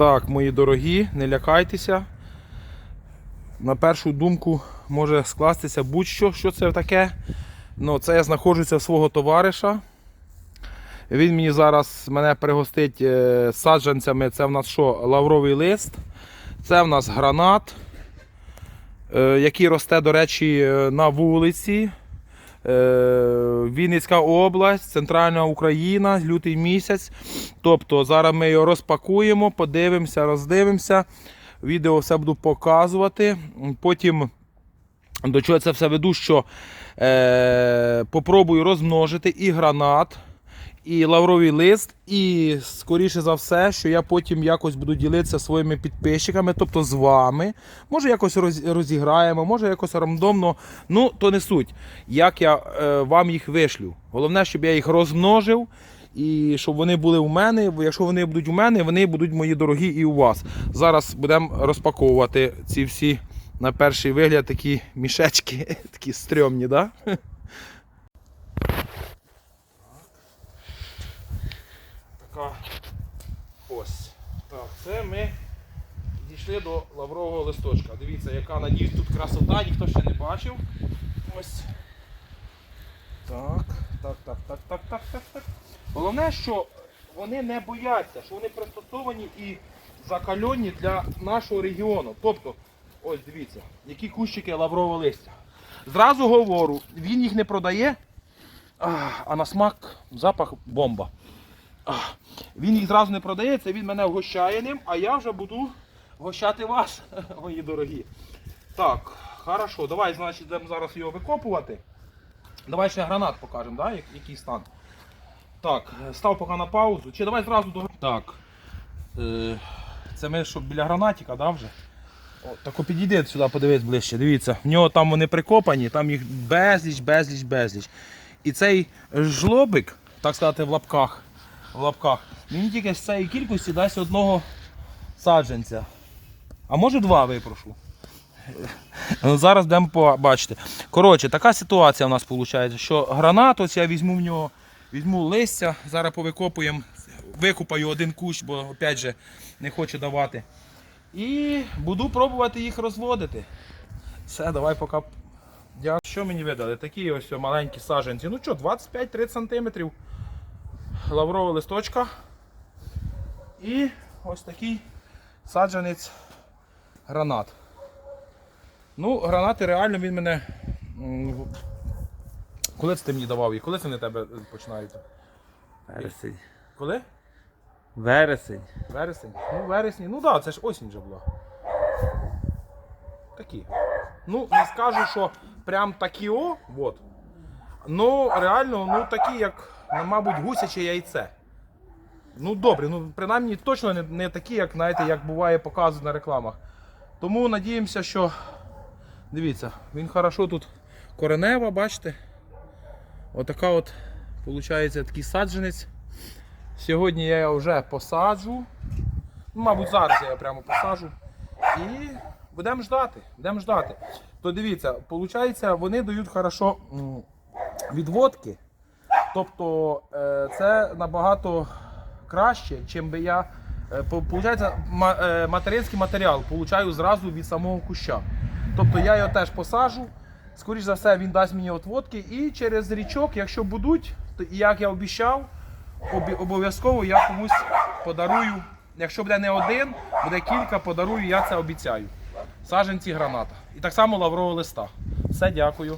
Так, мої дорогі, не лякайтеся. На першу думку може скластися будь-що, що це таке. Ну, це я знаходжуся в свого товариша. Він мені зараз мене пригостить е, саджанцями. Це в нас що? Лавровий лист. Це в нас гранат, е, який росте, до речі, е, на вулиці. Е, Вінницька область, Центральна Україна, лютий місяць. Тобто зараз ми його розпакуємо, подивимося, роздивимося. Відео все буду показувати. Потім до чого я це все веду, що е, попробую розмножити і гранат, і лавровий лист, і скоріше за все, що я потім якось буду ділитися своїми підписчиками, тобто з вами. Може якось розіграємо, може якось рандомно. Ну, то не суть. Як я е, вам їх вишлю. Головне, щоб я їх розмножив. І щоб вони були у мене, бо якщо вони будуть у мене, вони будуть мої дорогі і у вас. Зараз будемо розпаковувати ці всі на перший вигляд такі мішечки, такі стрьомні, да? Така ось. Так, це ми дійшли до лаврового листочка. Дивіться, яка надіюсь тут красота, ніхто ще не бачив. Ось. Так, так, так, так, так, так, так, так. Головне, що вони не бояться, що вони пристосовані і закальонні для нашого регіону. Тобто, ось дивіться, які кущики лаврового листя. Зразу говорю, він їх не продає, а на смак запах бомба. Він їх зразу не продає, це він мене вгощає ним, а я вже буду вгощати вас, мої дорогі. Так, хорошо, давай, значить, будемо зараз його викопувати. Давай ще гранат покажемо, да? як- який стан. Так, став поки на паузу. Чи давай зразу до. Так. Е, це ми щоб біля гранатика, да, вже? О, так підійди сюди, подивись ближче. Дивіться, в нього там вони прикопані, там їх безліч, безліч, безліч. І цей жлобик, так сказати, в лапках, в лапках, він тільки з цієї кількості дасть одного саджанця. А може два випрошу. Ну, Зараз будемо побачити. Коротше, така ситуація у нас виходить, що гранат, ось я візьму в нього, візьму листя, зараз повикопуємо, викупаю один кущ, бо опять же не хочу давати. І буду пробувати їх розводити. Все, давай поки. Що мені видали? Такі ось маленькі саджанці. Ну що, 25-30 см лаврового листочка. І ось такий саджанець гранат. Ну, гранати реально він мене. Коли це ти мені давав їх? Коли це вони тебе починають? Вересень. Коли? Вересень. Вересень? Ну, вересні. Ну так, да, це ж осінь вже була. Такі. Ну, не скажу, що прям такі о, от. Ну, реально, ну такі, як, ну, мабуть, гусяче яйце. Ну, добре, ну принаймні точно не, не такі, як, знаєте, як буває показують на рекламах. Тому надіємося, що. Дивіться, він хорошо тут коренева, бачите? Отака от, виходить, такий саджанець. Сьогодні я його вже посаджу. Ну, мабуть, зараз я його прямо посаджу. І будемо ждати. Будемо ждати. То дивіться, виходить, вони дають хорошо відводки. Тобто е, це набагато краще, чим би я. е, Получається, е, материнський матеріал получаю зразу від самого куща. Тобто я його теж посаджу. Скоріше за все, він дасть мені отводки. І через річок, якщо будуть, то як я обіцяв, обов'язково я комусь подарую. Якщо буде не один, буде кілька, подарую, я це обіцяю. Саженці граната. І так само лаврового листа. Все, дякую.